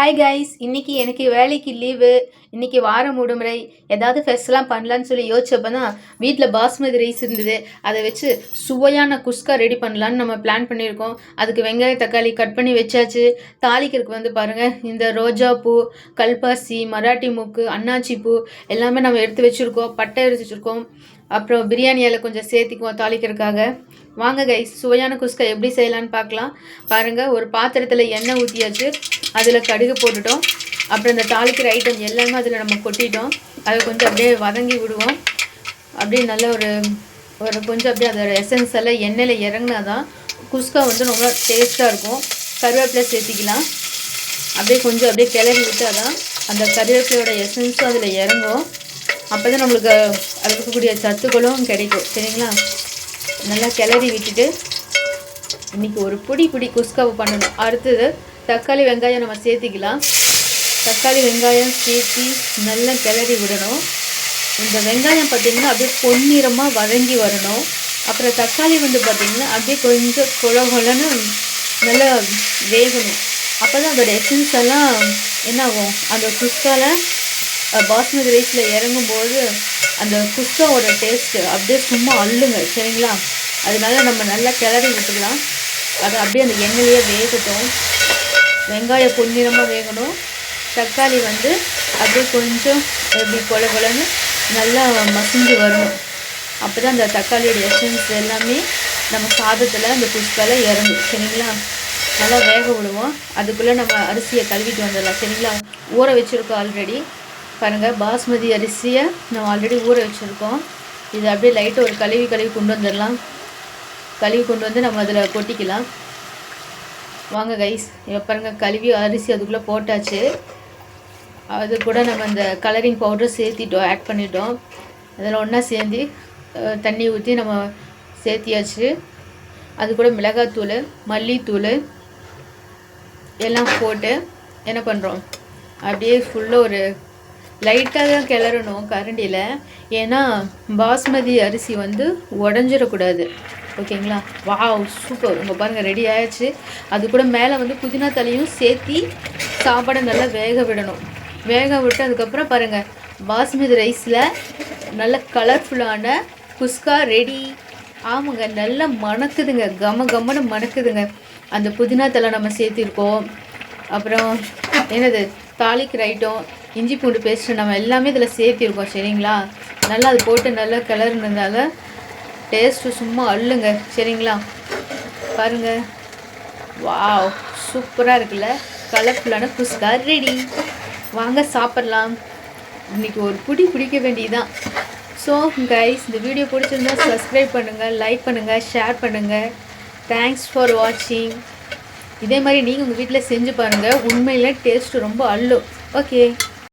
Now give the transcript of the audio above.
Hi guys இன்றைக்கி எனக்கு வேலைக்கு லீவு இன்றைக்கி வாரம் விடுமுறை ஏதாவது ஃபெஸ்ட்லாம் பண்ணலான்னு சொல்லி யோசிச்சப்போ தான் வீட்டில் பாஸ்மதி ரைஸ் இருந்தது. அதை வச்சு சுவையான குஸ்கா ரெடி பண்ணலான்னு நம்ம பிளான் பண்ணியிருக்கோம். அதுக்கு வெங்காய தக்காளி கட் பண்ணி வச்சாச்சு. தாளிக்கிறதுக்கு வந்து பாருங்கள் இந்த ரோஜா பூ கல்பாசி மராட்டி மூக்கு அன்னாச்சி பூ எல்லாமே நம்ம எடுத்து வச்சுருக்கோம். பட்டை எடுத்து வச்சுருக்கோம். அப்புறம் பிரியாணி கொஞ்சம் சேர்த்திக்குவோம் தாளிக்கிறதுக்காக. வாங்க கைஸ் சுவையான குஸ்கா எப்படி செய்யலான்னு பார்க்கலாம். பாருங்கள் ஒரு பாத்திரத்தில் எண்ணெய் ஊற்றியாச்சு அதில் கடுகு போட்டுட்டோம். அப்புறம் இந்த தாளிக்கிற ஐட்டம் எல்லாமே அதில் நம்ம கொட்டிட்டோம். அதை கொஞ்சம் அப்படியே வதங்கி விடுவோம். அப்படியே நல்ல ஒரு ஒரு கொஞ்சம் அப்படியே அதோட எசன்ஸ் எல்லாம் எண்ணெயில் இறங்கினா தான் குஸ்கா வந்து ரொம்ப டேஸ்ட்டாக இருக்கும். கருவேப்பிலை சேர்த்திக்கலாம். அப்படியே கொஞ்சம் அப்படியே கிளறி விட்டால் தான் அந்த கருவேப்பிலையோட எசன்ஸும் அதில் இறங்கும். அப்போ தான் நம்மளுக்கு அதில் இருக்கக்கூடிய சத்துக்களும் கிடைக்கும். சரிங்களா? நல்லா கிளறி விட்டுட்டு இன்றைக்கி ஒரு பொடி பிடி குஸ்காவை பண்ணணும். அடுத்தது தக்காளி வெங்காயம் நம்ம சேர்த்திக்கலாம். தக்காளி வெங்காயம் சேர்த்தி நல்லா கிளறி விடணும். இந்த வெங்காயம் பார்த்திங்கன்னா அப்படியே பொன்னிறமாக வதங்கி வரணும். அப்புறம் தக்காளி வந்து பார்த்திங்கன்னா அப்படியே கொஞ்சம் குழ குழன்னு நல்லா வேகணும். அப்போ தான் அதோடய எசன்ஸ் எல்லாம் என்ன ஆகும் அந்த குஸ்காவில் பாஸ்மதி ரைஸில் இறங்கும்போது அந்த குஸ்காவோட டேஸ்ட்டு அப்படியே சும்மா அள்ளுங்க சரிங்களா? அதனால நம்ம நல்லா கிளறி விட்டுக்கலாம். அது அப்படியே அந்த எண்ணெயிலேயே வேகட்டும். வெங்காயம் பொன்னிறமாக வேகணும். தக்காளி வந்து அப்படியே கொஞ்சம் எப்படி கொல கொலன்னு நல்லா மசிஞ்சு வரணும் அப்போ தான் அந்த தக்காளியோட எசன்ஸ் எல்லாமே நம்ம சாதத்தில் அந்த குஸ்கால இறங்கும் சரிங்களா? நல்லா வேக விடுவோம். அதுக்குள்ளே நம்ம அரிசியை கழுவிட்டு வந்துடலாம் சரிங்களா? ஊற வச்சுருக்கோம் ஆல்ரெடி பாருங்கள் பாஸ்மதி அரிசியை நம்ம ஆல்ரெடி ஊற வச்சுருக்கோம். இது அப்படியே லைட்டாக ஒரு கழுவி கழுவி கொண்டு வந்துடலாம். கழுவி கொண்டு வந்து நம்ம அதில் கொட்டிக்கலாம். வாங்க கைஸ் இப்போ பாருங்கள் கழுவி அரிசி அதுக்குள்ளே போட்டாச்சு. அது கூட நம்ம இந்த கலரிங் பவுடர் சேர்த்திட்டோம் ஆட் பண்ணிட்டோம். அதில் ஒன்றா சேர்ந்து தண்ணி ஊற்றி நம்ம சேர்த்தியாச்சு. அது கூட மிளகாத்தூள் மல்லித்தூள் எல்லாம் போட்டு என்ன பண்ணுறோம் அப்படியே ஃபுல்லாக ஒரு லைட்டாக தான் கிளறணும் கரண்டியில். ஏன்னா பாஸ்மதி அரிசி வந்து உடஞ்சிடக்கூடாது. ஓகேங்களா? Wow super. உங்கள் பாருங்கள் ரெடி ஆயிடுச்சு. அது கூட மேலே வந்து புதினா தலையும் சேர்த்தி சாப்பாடை நல்லா வேக விடணும். வேக விட்டு அதுக்கப்புறம் பாருங்கள் பாஸ்மதி ரைஸில் நல்ல கலர்ஃபுல்லான குஸ்கா ரெடி ஆமாங்க நல்லா மணக்குதுங்க. கம கம்மனு மணக்குதுங்க. அந்த புதினா தலை நம்ம சேர்த்திருக்கோம். அப்புறம் என்னது தாளிக்கிற ஐட்டம் இஞ்சி பூண்டு பேஸ்ட்டு நம்ம எல்லாமே இதில் சேர்த்திருக்கோம் சரிங்களா? நல்லா அது போட்டு நல்லா கிளறுனதுனால டேஸ்ட்டு சும்மா அள்ளுங்க சரிங்களா? பாருங்கள் வாவ் சூப்பராக இருக்குல்ல? கலர்ஃபுல்லான குஸ்கா ரெடி வாங்க சாப்பிட்லாம். இன்றைக்கி ஒரு பிடி பிடிக்க வேண்டியதுதான். ஸோ கைஸ் இந்த வீடியோ பிடிச்சிருந்தா சப்ஸ்கிரைப் பண்ணுங்கள் லைக் பண்ணுங்கள் ஷேர் பண்ணுங்கள் தேங்க்ஸ் ஃபார் வாட்சிங் இதே மாதிரி நீங்கள் உங்கள் வீட்டில் செஞ்சு பாருங்கள் உண்மையில் டேஸ்ட்டு ரொம்ப அள்ளும். ஓகே